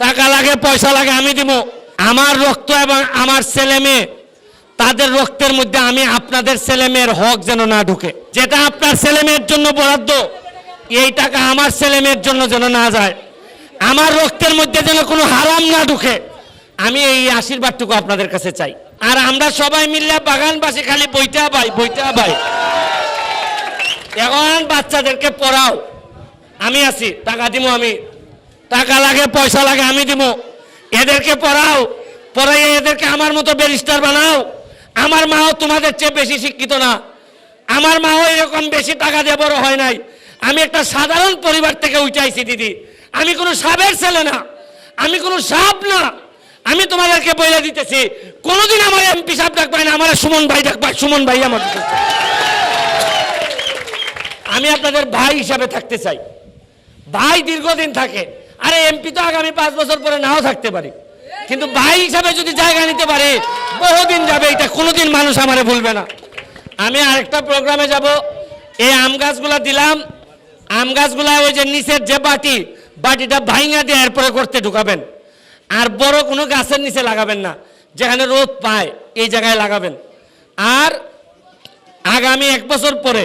টাকা লাগে, পয়সা লাগে, আমি দিব। আমার রক্ত এবং আমার ছেলে মেয়ে, তাদের রক্তের মধ্যে আমি আপনাদের ছেলে মেয়ের হক যেন না ঢুকে। যেটা আপনার ছেলে মেয়ের জন্য বরাদ্দ, এই টাকা আমার ছেলে মেয়ের জন্য যেন না যায়। আমার রক্তের মধ্যে যেন কোনো হারাম না ঢুকে। আমি এই আশীর্বাদটুকু আপনাদের কাছে চাই। আর আমরা সবাই মিললে বাগানবাসী খালি বইটা পাই বইটা পাই এখন বাচ্চাদেরকে পড়াও। আমি আছি, টাকা দিব আমি। টাকা লাগে, পয়সা লাগে, আমি দিব এদেরকে পড়াও, পড়াইয়ে এদেরকে আমার মতো ব্যারিস্টার বানাও। আমার মাও তোমাদের চেয়ে বেশি শিক্ষিত না। আমার মাও এরকম বেশি টাকা দিয়ে বড় হয় নাই। আমি একটা সাধারণ পরিবার থেকে উঠাইছি দিদি। আমি কোনো সাবের ছেলে না। আমি কোনো সাপ না। আমি তোমাদেরকে বলে দিতেছি। কোনোদিন আমার এমপি সাহেব ডাকবে না, আমার সুমন ভাই ডাকবা সুমন ভাই আমার আমি আপনাদের ভাই হিসাবে থাকতে চাই। ভাই দীর্ঘদিন থাকে। আরে এমপি তো আগামী পাঁচ বছর পরে নাও থাকতে পারি। কিন্তু ভাই হিসাবে যদি জায়গা নিতে পারে, বহুদিন যাবে এটা, কোনোদিন মানুষ আমারে ভুলবে না। আমি আরেকটা প্রোগ্রামে যাব। এই আম গাছগুলা দিলাম। আম গাছগুলা ওই যে নিচের যে বাটি, বাটিটা ভাইঙা দিয়ে এরপরে করতে ঢুকাবেন। আর বড় কোনো গাছের নিচে লাগাবেন না, যেখানে রোদ পায়, এই জায়গায় লাগাবেন। আর আগামী এক বছর পরে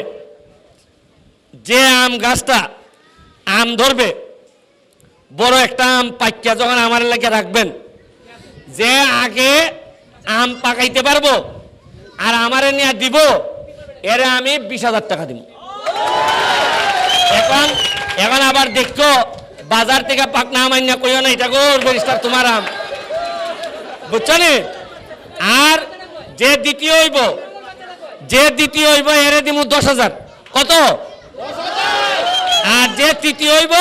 যে আম গাছটা আম ধরবে বড় একটা আম পাকিয়া যখন আমার এলাকায় রাখবেন, যে আগে আম পাকাইতে পারব আর আমারে নিয়ে দিব, এরে আমি বিশ হাজার টাকা দিব। এখন এখন আবার দেখতো বাজার থেকে পাকনা আম আইনা কইও না, এটা গোর বরিষ্কার তোমার আম। বুঝছ নি? আর যে দ্বিতীয় হইব, যে দ্বিতীয় হইব, এরে দিব দশ হাজার। কত? আর যে তৃতীয় হইব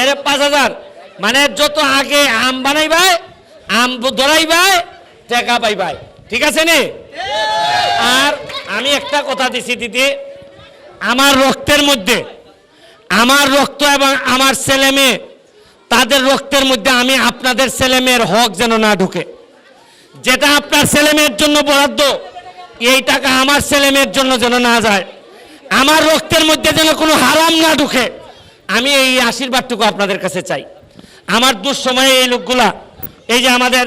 এর পাঁচ হাজার। মানে যত আগে আম বানাইবাই, আম ধরাইবাই, টাকা পাইবাই। ঠিক আছে নি? আর আমি একটা কথা দিছি দিদি, আমার রক্তের মধ্যে, আমার রক্ত এবং আমার ছেলে মেয়ে, তাদের রক্তের মধ্যে আমি আপনাদের ছেলে মেয়ের হক যেন না ঢুকে। যেটা আপনার ছেলে মেয়ের জন্য বরাদ্দ, এই টাকা আমার ছেলে মেয়ের জন্য যেন না যায়। আমার রক্তের মধ্যে যেন কোনো হারাম না ঢুকে। আমি এই আশীর্বাদটুকু আপনাদের কাছে চাই। আমার দুঃসময়ে এই লোকগুলা, এই যে আমাদের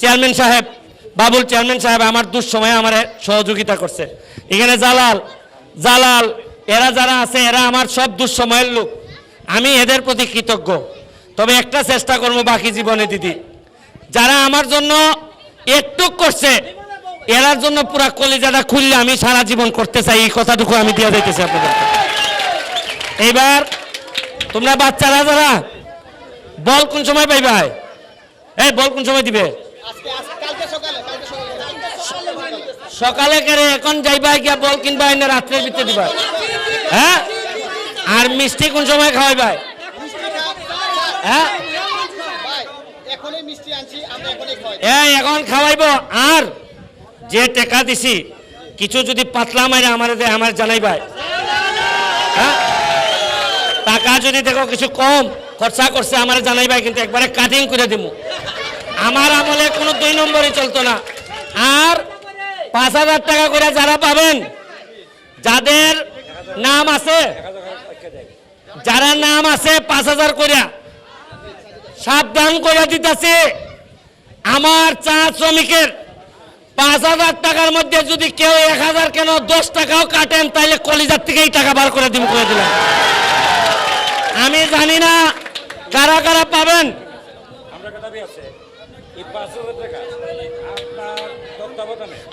চেয়ারম্যান সাহেব, বাবুল চেয়ারম্যান সাহেব আমার দুঃসময়ে আমার সহযোগিতা করছে। এখানে জালাল জালাল, এরা যারা আছে, এরা আমার সব দুঃসময়ের লোক। আমি এদের প্রতি কৃতজ্ঞ। তবে একটা চেষ্টা করব বাকি জীবনে, দিদি। যারা আমার জন্য একটু করছে, এরার জন্য পুরা কলিজাটা খুললে আমি সারা জীবন করতে চাই। এই কথাটুকু আমি দিয়ে দিতেছি আপনাদের এইবার তোমরা বাচ্চারা যারা, বল কোন সময় পাইবা? এই বল কোন সময় দিবে? সকালে কেরে, এখন যাইবা গিয়া বল কিনবা না রাত্রের ভিতরে দিবা। হ্যাঁ? আর মিষ্টি কোন সময় খাওয়াইবা? হ্যাঁ? এখন খাওয়াইবো। আর যে টাকা দিছি, কিছু যদি পাতলা মারে আমার আমার জানাইবাই। হ্যাঁ? যদি দেখো কিছু কম খরচা করছে, আমার জানাইবাই কিন্তু একবারে কাটিং করে দিব আমার আমলে কোনো দুই নম্বরই চলতো না। আর পাঁচ হাজার টাকা করে যারা পাবেন, যাদের নাম আছে, যারা নাম আছে পাঁচ হাজার করে সাবধান করে দিতেছে, আমার চা শ্রমিকের পাঁচ হাজার টাকার মধ্যে যদি কেউ এক হাজার কেন দশ টাকাও কাটেন তাহলে কলিজার থেকেই টাকা বার করে দিব করে দিলাম। আমি জানি না কারা কারা পাবেন।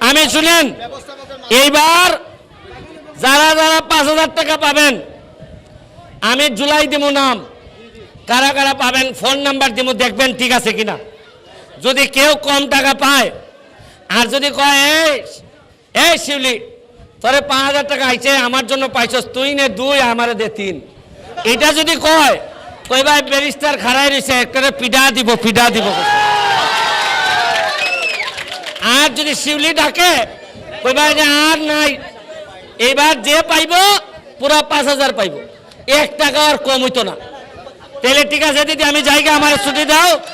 আমি শুনেন এইবার যারা যারা পাঁচ হাজার টাকা পাবেন আমি জুলাই দিব নাম। কারা কারা পাবেন ফোন নাম্বার দিব দেখবেন ঠিক আছে কিনা। যদি কেউ কম টাকা পায় আর যদি কয় এই এই শিউলি তোরে পাঁচ হাজার টাকা আইছে আমার জন্য পাইছস তুই নে দুই আমারে দে তিন। এটা যদি কয় কই ভাই ব্যারিস্টার খাড়াই রয়েছে একটা পিডা দিব পিডা দিব। আর যদি শিউলি ডাকে কই ভাই যে আর নাই। এবার যে পাইব, পুরা পাঁচ হাজার পাইব। এক টাকা আর কম হইতো না। তাহলে ঠিক আছে, দিদি, আমি জায়গা আমার ছুটি দাও।